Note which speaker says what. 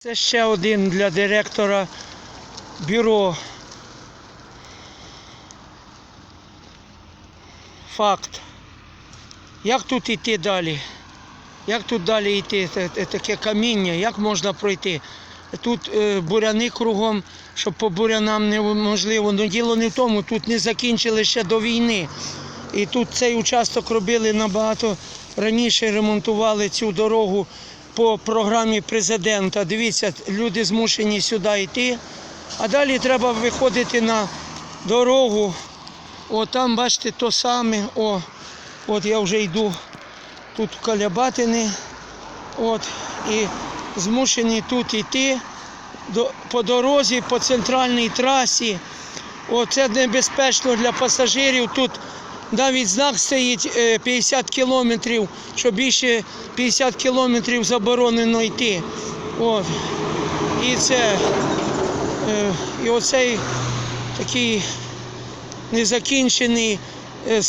Speaker 1: Це ще один для директора бюро. Факт. Як тут йти далі? Як тут далі йти? Таке каміння, як можна пройти? Тут е, буряни кругом, щоб по бурянам неможливо. Ну діло не в тому, тут не закінчили ще до війни. І тут цей участок робили набагато раніше, ремонтували цю дорогу по програмі президента. Дивіться, люди змушені сюди йти. А далі треба виходити на дорогу. О, там, бачите, то саме. О, от я вже йду тут в Калябатини. От, і змушені тут йти по дорозі, по центральній трасі. О, це небезпечно для пасажирів. Тут навіть знак стоїть е, 50 кілометрів, що більше 50 кілометрів заборонено йти. От. І це е, і оцей такий незакінчений е, склад.